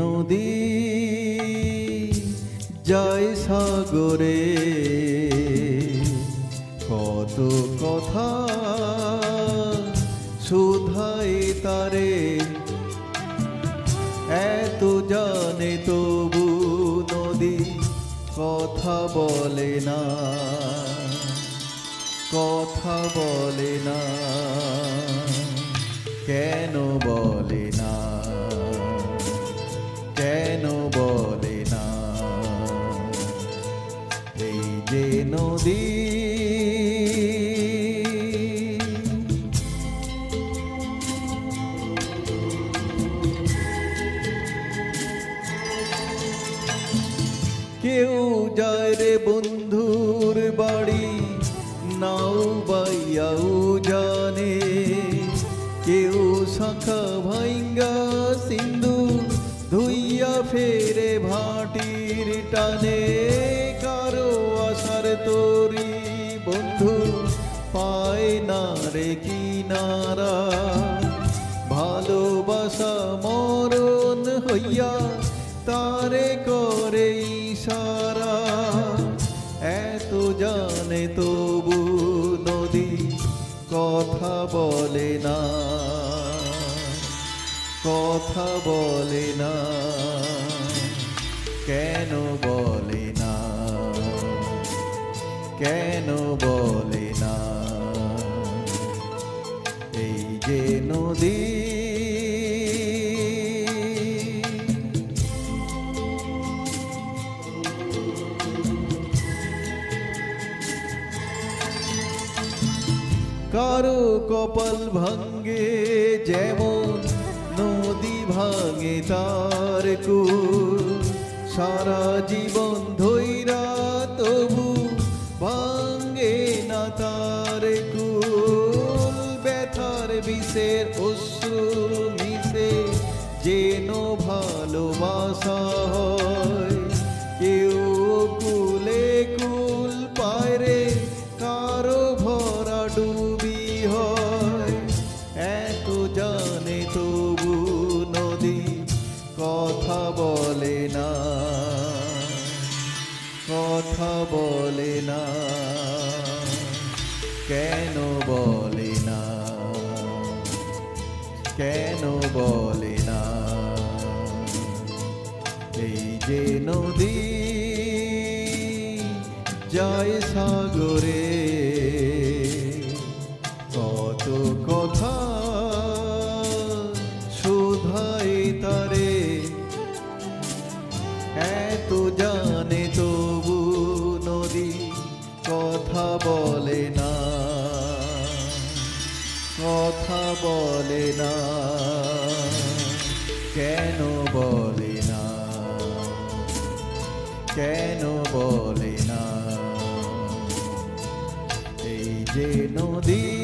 নদী জয় সাগরে। কত কথা শুধাই তারে, এত জানে তবু নদী কথা বলে না। কথা বলে না, কেন বলে না? কেন বলে না। এই যে নদী, কেউ যায় রে বন্ধুর বাড়ি নাও বাইয়াও জানে, কেউ শাখা ভাইঙ্গা ফেরে ভাটির টানে কারও আসার তোরি বন্ধু পায় না রে কিনারা। ভালোবাসা মরণ হইয়া তারে করে ইশারা। এত জানে তবু নদী কথা বলে না, কথা বলে না। কেন বলে না? কেন বলে না? এই যে নদী, কারও কপাল ভাঙ্গে যেমন নদী ভাঙে তার কুল। সারা জীবন ধৈরা তবু ভাঙ্গে না তার কুল। ব্যথার বিষের অশ্রু মিশে যেন ভালোবাসা হয়। কেউ কুলে কুল পায় রে, কারও ভরা ডুবি কথা বলে না। কথা বলে না। কেন বলে না? কেন বলে না? এই যে নদী যায় সাগরে। বলে না? কেন বলে না? কেন বলে না? এই যে নদী